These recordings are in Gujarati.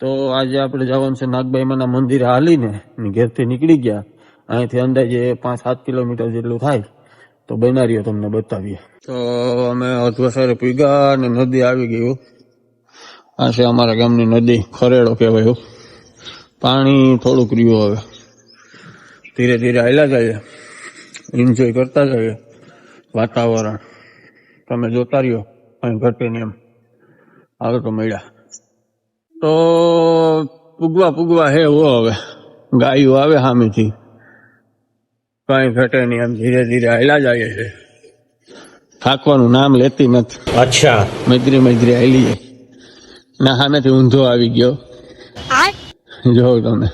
તો આજે આપણે જવાનું છે નાગબાઈમાના મંદિરે હાલીને. ઘેરથી નીકળી ગયા. અહીંથી અંદાજે પાંચ સાત કિલોમીટર જેટલું થાય. તો બનારીઓ તમને બતાવીએ. તો અમે અધવસરે પીગા અને નદી આવી ગયું આ છે અમારા ગામની નદી, ખરેડો કહેવાય. પાણી થોડુંક રહ્યું હવે. ધીરે ધીરે હાલ્યા જઈએ. એન્જોય કરતા જઈએ. વાતાવરણ. તમે જોતા રહ્યો અહીં ઘટે ને એમ. આવે તો મળ્યા. તો પૂગવા પૂગવા હે એવો હવે. ગાયું આવે સામેથી કઈ ઘટે નહીં આમ ધીરે ધીરે હાલા જાય છે થાકવાનું નામ લેતી નથી. અચ્છા. મૈત્રી મૈત્રી હાલી જાય ના સામેથી ઊંધો આવી ગયો. જો તમે.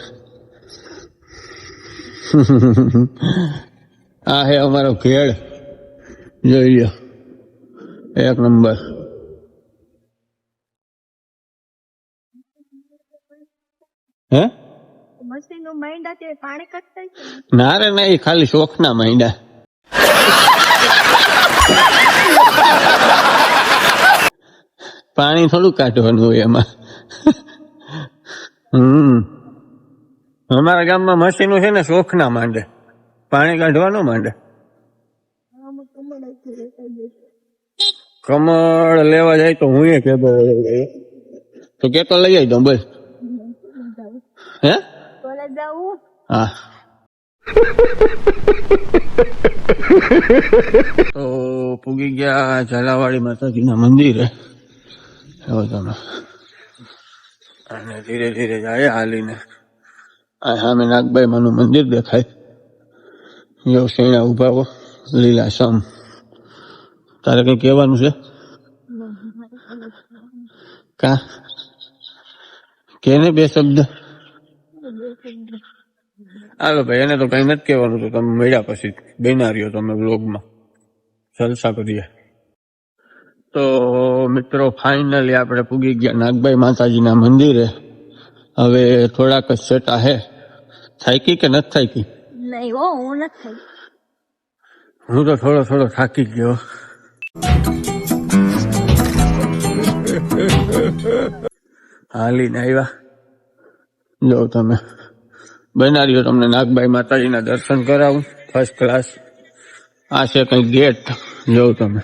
આ હે અમારો ભેળ. જોઈ લો એક નંબર. હે? મશીન માંડા તે પાણી કાઢતા છે ના રે ના એ ખાલી શોખના માંડા. પાણી થોડું કાઢવાનું હોય એમાં. હમ. અમારા ગામમાં મશીનો છે ને શોખના માંડે. પાણી કાઢવાનું માંડે. કમળ લેવા જાય તો હું એ કેતો તો કેતો લઈ આવી દઉં બસ. હે? કોલેજ જાવું? હા. તો પૂગી ગયા ઝાલાવાડી માતાજીના મંદિરે. તમે અને ધીરે ધીરે જાય હાલીને. આ સામે નાગભાઈ માનું મંદિર દેખાય. યો શેણા ઊભા હો લીલા સમ તારે કઈ કહેવાનું છે? કા? કેને બે શબ્દ? હાલો ભાઈ એને તો કઈ નથી કહેવાનું તો તમે મળ્યા પછી બેના રહ્યો તમે બ્લોગમાં જલસા કરીએ. તો મિત્રો ફાઇનલી આપણે પૂગી ગયા નાગભાઈ માતાજીના મંદિરે. હવે થોડાક જ સેટા હે. થાકી કે નથી થાકી? નહીં હો હું નથી હું તો થોડો થોડો થાકી ગયો. હાલીને આવ્યા. જો તમે. બનાવ્યો તમને નાગબાઈ માતાજીના દર્શન કરાવું. ફર્સ્ટ ક્લાસ આ છે કઈ ગેટ જોઉં તમે.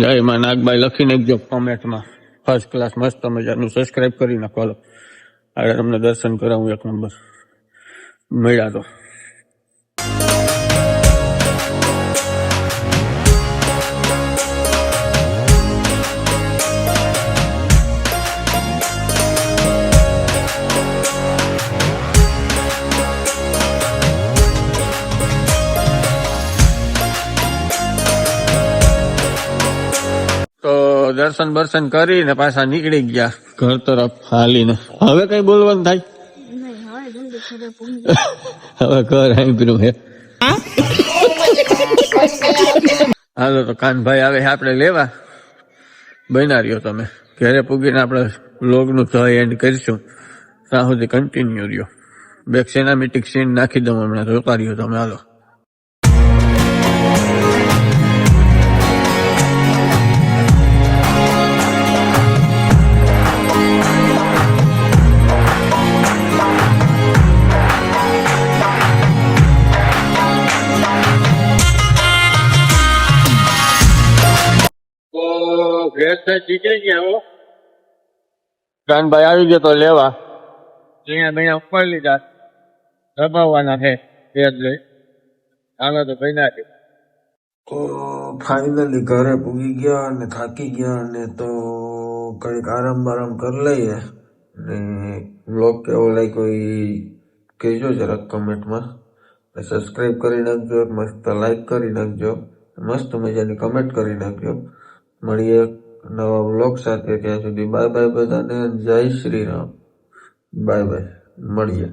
જય માં નાગબાઈ લખી નાખજો કોમેન્ટમાં ફર્સ્ટ ક્લાસ મસ્ત મજાનું. સબસ્ક્રાઈબ કરી નાખો હવે તમને દર્શન કરાવું એક નંબર મળ્યા તો. દર્શન બર્શન કરીને પાછા નીકળી ગયા. ઘર તરફ હાલીને. હવે કઈ બોલવાનું થાય? હવે ઘર આંબરું હે. હાલો તો કાનભાઈ આવે આપણે લેવા. બના રહ્યો તમે. ઘરે પૂગીને આપણે લોગનું જ એન્ડ કરીશું. ત્યાં સુધી કન્ટિન્યુ રહ્યો. બેક સિનેમેટિક સીન નાખી દઉં હમણાં. જોતા રહ્યો તમે. હાલો. ઘેર નીકળી ગયા હો કાનભાઈ આવી ગયો તો લેવા. અહીંયા બેના ઉપર લીધા. દબાવવાના છે. ભેજ લઈ. હાલો તો ભાઈ ના તો ફાઇનલી ઘરે પૂગી ગયા અને થાકી ગયા અને તો કંઈક આરામ બારામ કરી લઈએ. ને બ્લોગ કેવો લાગ્યો એ કહેજો જરાક કમેન્ટમાં. સબસ્ક્રાઈબ કરી નાખજો મસ્ત લાઈક કરી નાખજો. મસ્ત મજાની કમેન્ટ કરી નાખજો. મળીએ. નવા બ્લોગ સાથે ત્યાં સુધી. બાય બાય બધાને. જય શ્રી રામ. બાય બાય મળીએ.